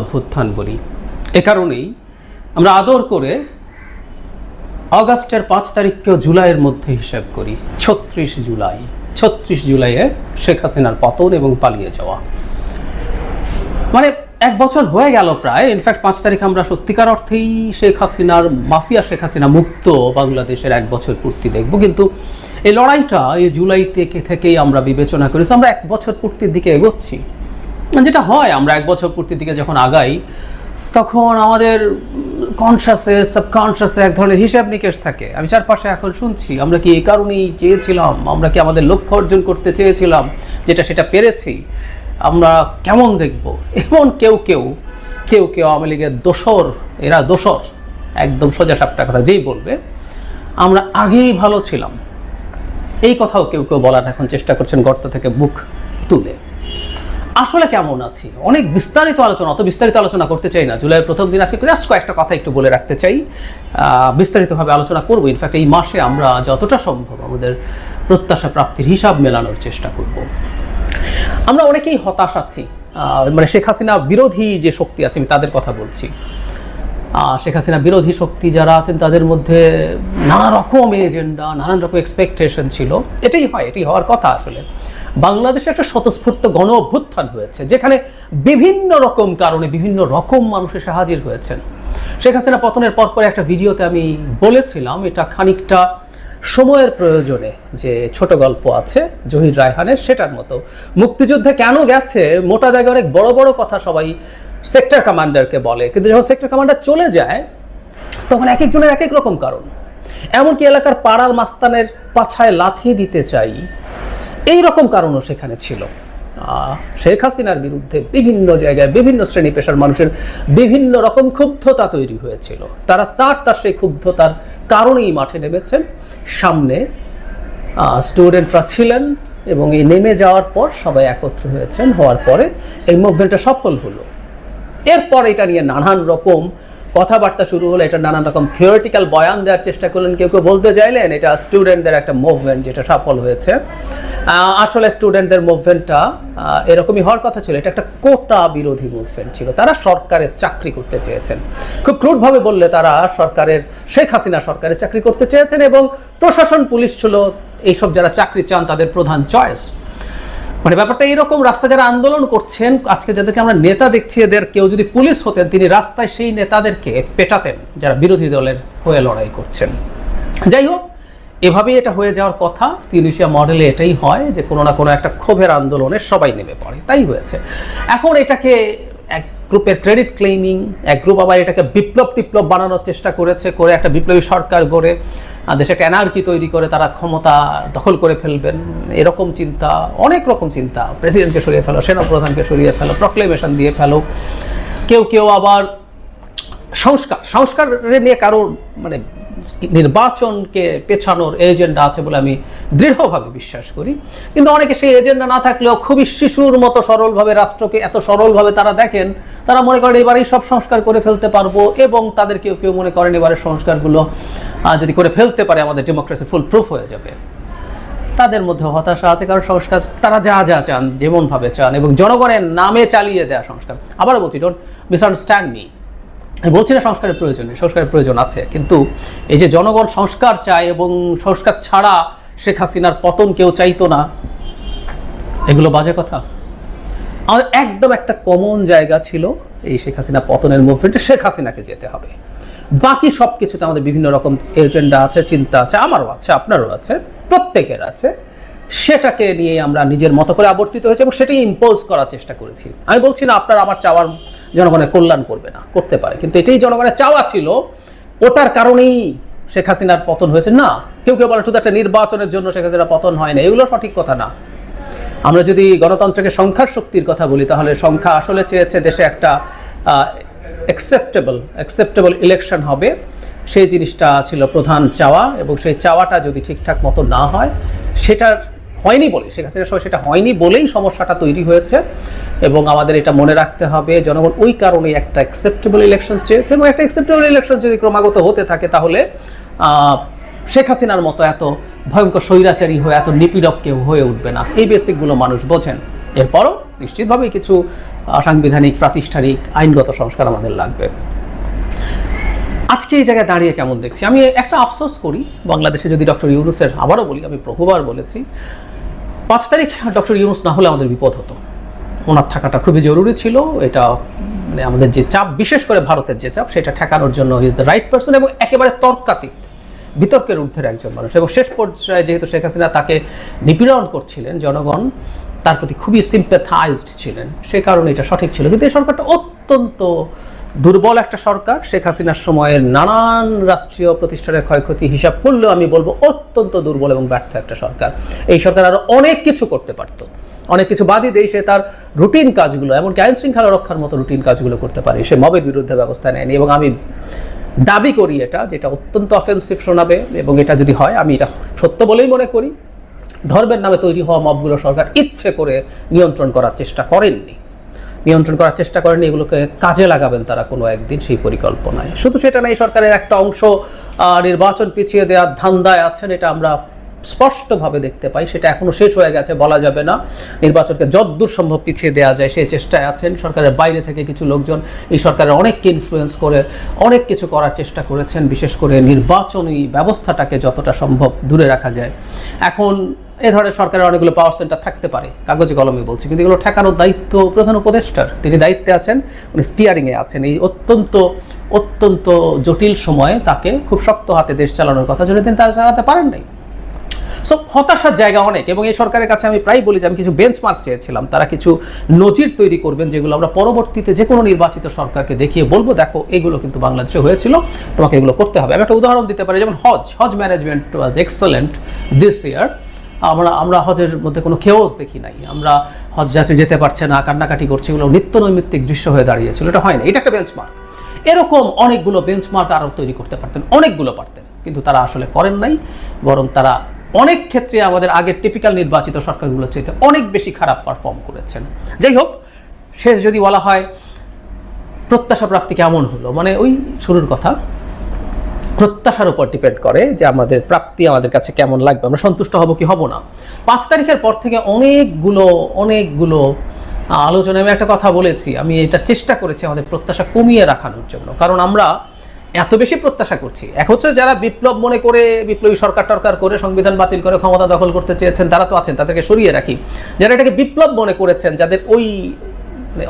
অভ্যুত্থান বলি। এ কারণেই আমরা আদর করে অগাস্টের পাঁচ তারিখকেও জুলাইয়ের মধ্যে হিসাব করি, ছত্রিশ জুলাই। ছত্রিশ জুলাইয়ে শেখ হাসিনার পতন এবং পালিয়ে যাওয়া। মানে এক বছর হয়ে গেল প্রায় ইনফ্যাক্ট পাঁচ তারিখ আমরা সত্যিকার অর্থেই শেখ হাসিনার, মাফিয়া শেখ হাসিনা মুক্ত বাংলাদেশের এক বছর পূর্তি দেখব। কিন্তু এই লড়াইটা এই জুলাই থেকে থেকেই আমরা বিবেচনা করেছি, আমরা এক বছর পূর্তির দিকে এগোচ্ছি। যেটা হয়, আমরা এক বছর পূর্তির দিকে যখন আগাই, তখন আমাদের কনসাসে সাবকনসাসে এক ধরনের হিসাব নিকেশ থাকে। আমি চারপাশে এখন শুনছি, আমরা কি এই কারণেই চেয়েছিলাম? আমরা কি আমাদের লক্ষ্য অর্জন করতে চেয়েছিলাম, যেটা সেটা পেরেছি? আমরা কেমন দেখব? এমন কেউ কেউ কেউ কেউ আওয়ামী লীগের দোসর, এরা দোসর, একদম সোজা সাপটা কথা যেই বলবে, আমরা আগেই ভালো ছিলাম। এই কথাও কেউ কেউ বলার এখন চেষ্টা করছেন গর্ত থেকে মুখ তুলে। আসলে কেমন আছি? অনেক বিস্তারিত আলোচনা, অত বিস্তারিত আলোচনা করতে চাই না। জুলাইয়ের প্রথম দিন আজকে জাস্ট কয়েকটা কথা একটু বলে রাখতে চাই। বিস্তারিতভাবে আলোচনা করব। ইনফ্যাক্ট এই মাসে আমরা যতটা সম্ভব আমাদের প্রত্যাশা প্রাপ্তির হিসাব মেলানোর চেষ্টা করব। আমরা অনেকেই হতাশ আছি। মানে শেখ হাসিনা বিরোধী যে শক্তি আছে, আমি তাদের কথা বলছি। শেখ হাসিনা বিরোধী শক্তি যারা আছেন, তাদের মধ্যে নানা রকম এজেন্ডা, নানান রকম এক্সপেকটেশন ছিল। এটাই হয় এটি হওয়ার কথা আসলে। বাংলাদেশে একটা স্বতঃস্ফূর্ত গণ অভ্যুত্থান হয়েছে, যেখানে বিভিন্ন রকম কারণে বিভিন্ন রকম মানুষ এসে হাজির হয়েছেন। শেখ হাসিনা পতনের পরপর একটা ভিডিওতে আমি বলেছিলাম, এটা খানিকটা সময়ের প্রয়োজনে যে ছোট গল্প আছে, জহির রায়হানের, সেটার মতো। মুক্তিযুদ্ধে কেন গেছে, মোটা জায়গায় অনেক বড় বড় কথা সবাই সেক্টর কমান্ডারকে বলে। কিন্তু যখন সেক্টর কমান্ডার চলে যায়, তখন এক একজনের এক এক রকম কারণ। এমনকি এলাকার পাড়ার মাস্তানের পাছায় লাথি দিতে চাই, এই রকম কারণও সেখানে ছিল। শেখ হাসিনার বিরুদ্ধে বিভিন্ন জায়গায় বিভিন্ন শ্রেণি পেশার মানুষের বিভিন্ন রকম ক্ষুব্ধতা তৈরি হয়েছিল। তারা তার তার সেই ক্ষুব্ধতার কারণেই মাঠে নেমেছেন। সামনে স্টুডেন্টরা ছিলেন এবং এই নেমে যাওয়ার পর সবাই একত্র হয়েছেন। হওয়ার পরে এই মুভমেন্টটা সফল হলো। এরপর এটা নিয়ে নানান রকম কথাবার্তা শুরু হলো, এটা নানান রকম থিওরিটিক্যাল বয়ান দেওয়ার চেষ্টা করলেন, কেউ কেউ বলতে চাইলেন, এটা স্টুডেন্টদের একটা মুভমেন্ট যেটা সফল হয়েছে। আসলে স্টুডেন্টদের মুভমেন্টটা এরকমই হওয়ার কথা ছিল, এটা একটা কোটা বিরোধী মুভমেন্ট ছিল, তারা সরকারের চাকরি করতে চেয়েছেন। খুব ক্রুডভাবে বললে তারা সরকারের, শেখ হাসিনা সরকারের চাকরি করতে চেয়েছেন এবং প্রশাসন, পুলিশ ছিল, এইসব যারা চাকরি চান তাদের প্রধান চয়েস মানে ব্যাপারটা এইরকম, রাস্তা যারা আন্দোলন করছেন, আজকে যাদেরকে আমরা নেতা দেখছি, এদের কেউ যদি পুলিশ হতেন, তিনি রাস্তায় সেই নেতাদেরকে পেটাতেন, যারা বিরোধী দলের হয়ে লড়াই করছেন। যাই হোক, এভাবেই এটা হয়ে যাওয়ার কথা। তিউনিশিয়া মডেলে এটাই হয় যে কোনো না কোনো একটা ক্ষোভের আন্দোলনে সবাই নেমে পড়ে, তাই হয়েছে। এখন এটাকে এক গ্রুপের ক্রেডিট ক্লেমিং এক গ্রুপ আবার এটাকে বিপ্লব টিপ্লব বানানোর চেষ্টা করেছে, করে একটা বিপ্লবী সরকার গড়ে দেশে একটা এনার্কি তৈরি করে তারা ক্ষমতা দখল করে ফেলবেন। এরকম চিন্তা, অনেক রকম চিন্তা। প্রেসিডেন্টকে সরিয়ে ফেলো, সেনাপ্রধানকে সরিয়ে ফেলো প্রক্লেমেশন দিয়ে ফেলো। কেউ কেউ আবার সংস্কার সংস্কারের নিয়ে কারোর মানে নির্বাচনকে পেছানোর এজেন্ডা আছে বলে আমি দৃঢ়ভাবে বিশ্বাস করি। কিন্তু অনেকে সেই এজেন্ডা না থাকলেও খুবই শিশুর মতো সরলভাবে, রাষ্ট্রকে এত সরলভাবে তারা দেখেন, তারা মনে করেন এবারেই সব সংস্কার করে ফেলতে পারব এবং তাদের কেউ কেউ মনে করেন এবারের সংস্কারগুলো যদি করে ফেলতে পারে, আমাদের ডেমোক্রেসি ফুল প্রুফ হয়ে যাবে। তাদের মধ্যে হতাশা আছে, কারণ সংস্কার, তারা যা যা চান, যেমনভাবে চান এবং জনগণের নামে চালিয়ে দেওয়া সংস্কার। আবারও বলছি ডোন্ট মিসআন্ডারস্ট্যান্ড মি বলছি না সংস্কারের প্রয়োজন সংস্কারের প্রয়োজন আছে, কিন্তু এই যে জনগণ সংস্কার চায় এবং সংস্কার ছাড়া শেখ হাসিনার পতন কেউ চাইতো না, এগুলো বাজে কথা? আমাদের একদম একটা কমন জায়গা ছিল এই শেখ হাসিনা পতনের মুভমেন্টে শেখ হাসিনাকে যেতে হবে। বাকি সব কিছুতে আমাদের বিভিন্ন রকম এজেন্ডা আছে, চিন্তা আছে, আমারও আছে, আপনারও আছে, প্রত্যেকের আছে। সেটাকে নিয়ে আমরা নিজের মতো করে আবর্তিত হয়েছে এবং সেটাই ইম্পোজ করার চেষ্টা করেছি। আমি বলছি না আপনার, আমার চাওয়ার জনগণের কল্যাণ করবে না, করতে পারে। কিন্তু এটাই জনগণের চাওয়া ছিল, ওটার কারণেই শেখ হাসিনার পতন হয়েছে। না, কেউ কেউ বলে শুধু একটা নির্বাচনের জন্য শেখ হাসিনার পতন হয় না, এগুলো সঠিক কথা না। আমরা যদি গণতন্ত্রকে সংখ্যার শক্তির কথা বলি, তাহলে সংখ্যা আসলে চেয়েছে দেশে একটা অ্যাকসেপ্টেবল অ্যাকসেপ্টেবল ইলেকশন হবে। সেই জিনিসটা ছিল প্রধান চাওয়া এবং সেই চাওয়াটা যদি ঠিকঠাক মতো না হয়, সেটার হয়নি বলে শেখ হাসিনার সময় সেটা হয়নি বলেই সমস্যাটা তৈরি হয়েছে। এবং আমাদের এটা মনে রাখতে হবে, জনগণ ওই কারণে একটা অ্যাকসেপ্টেবল ইলেকশন চেয়েছে এবং একটা অ্যাকসেপ্টেবল ইলেকশন যদি ক্রমাগত হতে থাকে তাহলে শেখ হাসিনার মতো এত ভয়ঙ্কর স্বৈরাচারী হয়ে, এত নিপীড়ক কেউ হয়ে উঠবে না। এই বেসিকগুলো মানুষ বোঝেন। এরপরও নিশ্চিতভাবেই কিছু সাংবিধানিক, প্রাতিষ্ঠানিক, আইনগত সংস্কার আমাদের লাগবে। আজকে এই জায়গায় দাঁড়িয়ে কেমন দেখছি? আমি একটা আফসোস করি, বাংলাদেশে যদি ডক্টর ইউনুসের আবারও বলি, আমি বহুবার বলেছি পাঁচ তারিখ ডক্টর ইউনুস না হলে আমাদের বিপদ হতো। ওনার থাকাটা খুবই জরুরি ছিল। এটা মানে আমাদের যে চাপ, বিশেষ করে ভারতের যে চাপ, সেটা ঠেকানোর জন্য ইজ দ্য রাইট পার্সন এবং একেবারে তর্কাতীত, বিতর্কের ঊর্ধ্বের একজন মানুষ। এবং শেষ পর্যায়ে যেহেতু শেখ হাসিনা তাকে নিপীড়ন করছিলেন জনগণ, তার প্রতি খুবই সিম্পেথাইজড ছিলেন। সে কারণে এটা সঠিক ছিল। কিন্তু এই সরকারটা অত্যন্ত দুর্বল একটা সরকার, শেখ হাসিনার সময়ের নানান রাষ্ট্রীয় প্রতিষ্ঠানের ক্ষয়ক্ষতি হিসাব করলেও আমি বলব অত্যন্ত দুর্বল এবং ব্যর্থ একটা সরকার। এই সরকার আরও অনেক কিছু করতে পারত। অনেক কিছু বাদই দেয় সে তার রুটিন কাজগুলো, এমনকি আইন শৃঙ্খলা রক্ষার মতো রুটিন কাজগুলো করতে পারে। সে মবের বিরুদ্ধে ব্যবস্থা নেয়নি এবং আমি দাবি করি এটা, যেটা অত্যন্ত অফেন্সিভ শোনাবে এবং এটা যদি হয়, আমি এটা সত্য বলেই মনে করি। ধর্মের নামে তৈরি হওয়া মবগুলো সরকার ইচ্ছে করে নিয়ন্ত্রণ করার চেষ্টা করেননি। নিয়ন্ত্রণ করার চেষ্টা করেন এগুলোকে কাজে লাগাবেন তারা কোনো একদিন সেই পরিকল্পনায়। শুধু সেটা না এই সরকারের একটা অংশ নির্বাচন পিছিয়ে দেওয়ার ধান্দায় আছেন, এটা আমরা স্পষ্টভাবে দেখতে পাই, সেটা এখনও শেষ হয়ে গেছে, বলা যাবে না। নির্বাচনকে যদ্দূর সম্ভব পিছিয়ে দেওয়া যায় সেই চেষ্টায় আছেন। সরকারের বাইরে থেকে কিছু লোকজন এই সরকারের অনেককে ইনফ্লুয়েন্স করে, অনেক কিছু করার চেষ্টা করেছেন, বিশেষ করে নির্বাচনী ব্যবস্থাটাকে যতটা সম্ভব দূরে রাখা যায়। এখন এ ধরনের সরকারের অনেকগুলো পাওয়ার সেন্টার থাকতে পারে, কাগজে কলমে বলছি, কিন্তু এগুলো ঠেকানোর দায়িত্ব প্রধান উপদেষ্টার। তিনি দায়িত্বে আছেন, উনি স্টিয়ারিংয়ে আছেন। এই অত্যন্ত অত্যন্ত জটিল সময়ে তাকে খুব শক্ত হাতে দেশ চালানোর কথা যদি তিনি তারা চালাতে পারেন নাই সো হতাশার জায়গা অনেক এবং এই সরকারের কাছে আমি প্রায় বলি যে আমি কিছু বেঞ্চমার্ক চেয়েছিলাম। তারা কিছু নজির তৈরি করবেন যেগুলো আমরা পরবর্তীতে যে কোনো নির্বাচিত সরকারকে দেখিয়ে বলব, দেখো এগুলো কিন্তু বাংলাদেশে হয়েছিল, তোমাকে এগুলো করতে হবে। আমি একটা উদাহরণ দিতে পারি, যেমন হজ। Hajj management was excellent this year আমরা আমরা হজের মধ্যে কোনো খেওজ দেখি নাই। আমরা হজ যাত্রী যেতে পারছে না, কান্নাকাটি করছে, এগুলো নিত্য নৈমিত্তিক দৃশ্য হয়ে দাঁড়িয়েছিল। এটা হয় না এটা একটা বেঞ্চমার্ক এরকম অনেকগুলো বেঞ্চমার্ক আরও তৈরি করতে পারতেন, অনেকগুলো পারতেন, কিন্তু তারা আসলে করেন নাই, বরং তারা অনেক ক্ষেত্রে আমাদের আগের টিপিক্যাল নির্বাচিত সরকারগুলোর চাইতে অনেক বেশি খারাপ পারফর্ম করেছেন। যাই হোক শেষ যদি বলা হয়, প্রত্যাশা প্রাপ্তি কেমন হলো? মানে ওই শুরুর কথা। প্রত্যাশার উপর ডিপেন্ড করে যে আমাদের প্রাপ্তি আমাদের কাছে কেমন লাগবে, আমরা সন্তুষ্ট হব কি হব না। পাঁচ তারিখের পর থেকে অনেকগুলো অনেকগুলো আলোচনায় আমি একটা কথা বলেছি, আমি এটা চেষ্টা করেছি আমাদের প্রত্যাশা কমিয়ে রাখানোর জন্য। কারণ আমরা এত বেশি প্রত্যাশা করছি। এক হচ্ছে যারা বিপ্লব মনে করে, বিপ্লবী সরকার টরকার করে, সংবিধান বাতিল করে, ক্ষমতা দখল করতে চেয়েছেন, তারা তো আছেন, তাদেরকে সরিয়ে রাখি। যারা এটাকে বিপ্লব মনে করেছেন, যাদের ওই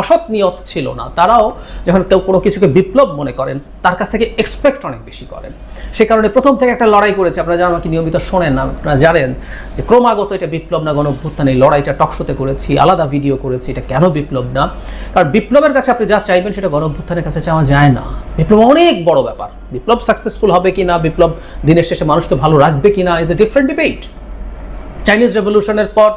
অসৎ নিয়ত ছিল না। তারাও যখন কেউ কোনো কিছুকে বিপ্লব মনে করেন, তার কাছ থেকে এক্সপেক্ট অনেক বেশি করেন। সে কারণে প্রথম থেকে একটা লড়াই করেছে। আপনারা যারা আমাকে নিয়মিত শোনেন না, আপনারা জানেন যে ক্রমাগত এটা বিপ্লব না, গণভ্যুত্থান, এই লড়াইটা টকশোতে করেছি, আলাদা ভিডিও করেছি, এটা কেন বিপ্লব না? কারণ বিপ্লবের কাছে আপনি যা চাইবেন, সেটা গণভ্যুত্থানের কাছে চাওয়া যায় না। বিপ্লব অনেক বড় ব্যাপার। বিপ্লব সাকসেসফুল হবে কি না বিপ্লব দিনের শেষে মানুষকে ভালো রাখবে কি না is a different debate Chinese রেভলিউশনের পর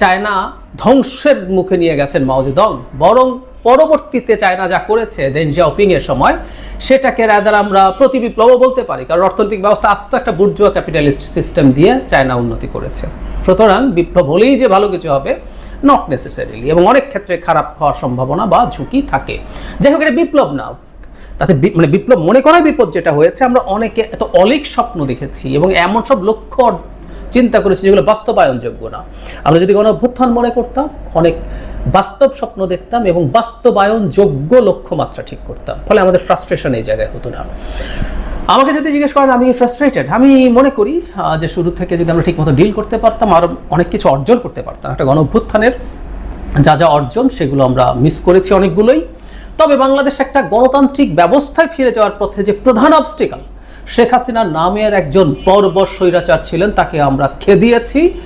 চায়না ধ্বংসের মুখে নিয়ে গেছেন মাওজেদং বরং পরবর্তীতে চায়না যা করেছে দেন জিয়াওপিং এর সময়, সেটাকে রাদার আমরা প্রতি বিপ্লবও বলতে পারি। কারণ অর্থনৈতিক ব্যবস্থা আস্ত একটা বুর্জুয়া ক্যাপিটালিস্ট সিস্টেম দিয়ে চায়না উন্নতি করেছে। সুতরাং বিপ্লব হলেই যে ভালো কিছু হবে নট নেসেসারিলি এবং অনেক ক্ষেত্রে খারাপ হওয়ার সম্ভাবনা বা ঝুঁকি থাকে। যাই হোক, এটা বিপ্লব না। তাতে মানে বিপ্লব মনে করার বিপদ যেটা হয়েছে। আমরা অনেকে এত অলিক স্বপ্ন দেখেছি এবং এমন সব লক্ষ্য চিন্তা করেছি যেগুলো বাস্তবায়নযোগ্য না। আমরা যদি কোনো অভ্যুত্থান মনে করতাম, অনেক বাস্তব স্বপ্ন দেখতাম এবং বাস্তবায়নযোগ্য লক্ষ্যমাত্রা ঠিক করতাম। ফলে আমাদের ফ্রাস্ট্রেশন এই জায়গায় হতো না। আমাকে যদি জিজ্ঞেস করেন, আমি ফ্রাস্ট্রেটেড আমি মনে করি যে শুরু থেকে যদি আমরা ঠিকমতো ডিল করতে পারতাম, আর অনেক কিছু অর্জন করতে পারতাম। একটা গণ অভ্যুত্থানের যা যা অর্জন, সেগুলো আমরা মিস করেছি অনেকগুলোই। তবে বাংলাদেশ একটা গণতান্ত্রিক ব্যবস্থায় ফিরে যাওয়ার পথে যে প্রধান অবস্টিকাল শেখ হাসিনা নামের একজন পর্ব স্বৈরাচার ছিলেন, তাকে আমরা খেদিয়েছি,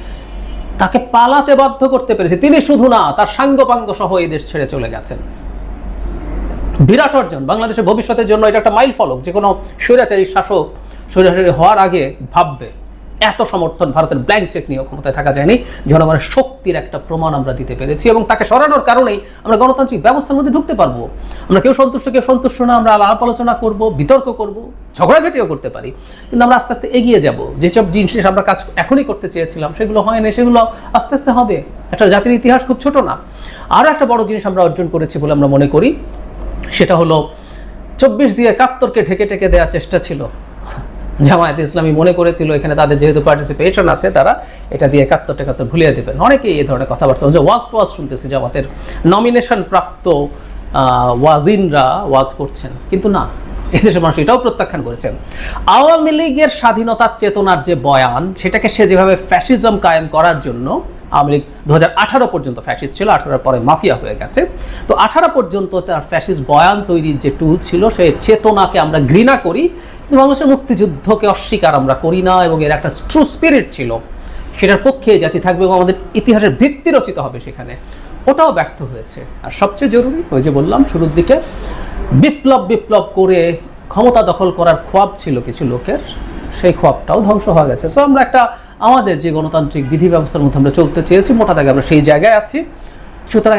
তাকে পালাতে বাধ্য করতে পেরেছি। তিনি শুধু না, তার সাঙ্গপাঙ্গ সহ এই দেশ ছেড়ে চলে গেছেন। বিরাট অর্জন, বাংলাদেশের ভবিষ্যতের জন্য এটা একটা মাইল ফলক। যে কোনো স্বৈরাচারী শাসক স্বৈরাচারী হওয়ার আগে ভাববে। এত সমর্থন ভারতের ব্ল্যাঙ্ক চেক নিয়ে ক্ষমতায় থাকা যায়নি। জনগণের শক্তির একটা প্রমাণ আমরা দিতে পেরেছি এবং তাকে সরানোর কারণেই আমরা গণতান্ত্রিক ব্যবস্থার মধ্যে ঢুকতে পারব। আমরা কেউ সন্তুষ্ট কেউ সন্তুষ্ট না, আমরা আলাপ আলোচনা করব, বিতর্ক করব, ঝগড়াঝাটিও করতে পারি। কিন্তু আমরা আস্তে আস্তে এগিয়ে যাব। যেসব জিনিস আমরা কাজ এখনই করতে চেয়েছিলাম, সেগুলো হয় না সেগুলো আস্তে আস্তে হবে। একটা জাতির ইতিহাস খুব ছোট না। আরও একটা বড় জিনিস আমরা অর্জন করেছি বলে আমরা মনে করি, সেটা হলো চব্বিশ দিয়ে একাত্তরকে ঢেকে ঢেকে দেওয়ার চেষ্টা ছিল। জামায়াতে ইসলামী মনে করেছিল, এখানে তাদের যেহেতু পার্টিসিপেশন আছে, তারা এটা দিয়ে একাত্তর টেকাত্তর ভুলিয়ে দেবেন। অনেকেই এই ধরনের কথাবার্তা বলছে ওয়াজ ওয়াজ শুনতেছে, জামাতের নমিনেশন প্রাপ্ত ওয়াজিনরা ওয়াজ করছেন। কিন্তু না, এদেশের মানুষ এটাও প্রত্যাখ্যান করেছেন। আওয়ামী লীগের স্বাধীনতার চেতনার যে বয়ান, সেটাকে সে যেভাবে ফ্যাসিজম কায়েম করার জন্য, আওয়ামী লীগ দু হাজার আঠারো পর্যন্ত ফ্যাসিস ছিল, আঠারোর পরে মাফিয়া হয়ে গেছে। তো আঠারো পর্যন্ত তার ফ্যাসিস বয়ান তৈরির যে টুল ছিল সেই চেতনাকে আমরা ঘৃণা করি বাংলাদেশের মুক্তিযুদ্ধকে অস্বীকার আমরা করি না এবং এর একটা ট্রু স্পিরিট ছিল। সেটার পক্ষে জাতি থাকবে এবং আমাদের ইতিহাসের ভিত্তি রচিত হবে সেখানে। ওটাও ব্যর্থ হয়েছে। আর সবচেয়ে জরুরি, ওই যে বললাম শুরুর দিকে, বিপ্লব বিপ্লব করে ক্ষমতা দখল করার খোয়াব ছিল কিছু লোকের, সেই খোয়াবটাও ধ্বংস হয়ে গেছে। সো আমরা একটা আমাদের যে গণতান্ত্রিক বিধি ব্যবস্থার মধ্যে আমরা চলতে চেয়েছি, মোটা দাগে আমরা সেই জায়গায় আছি। সুতরাং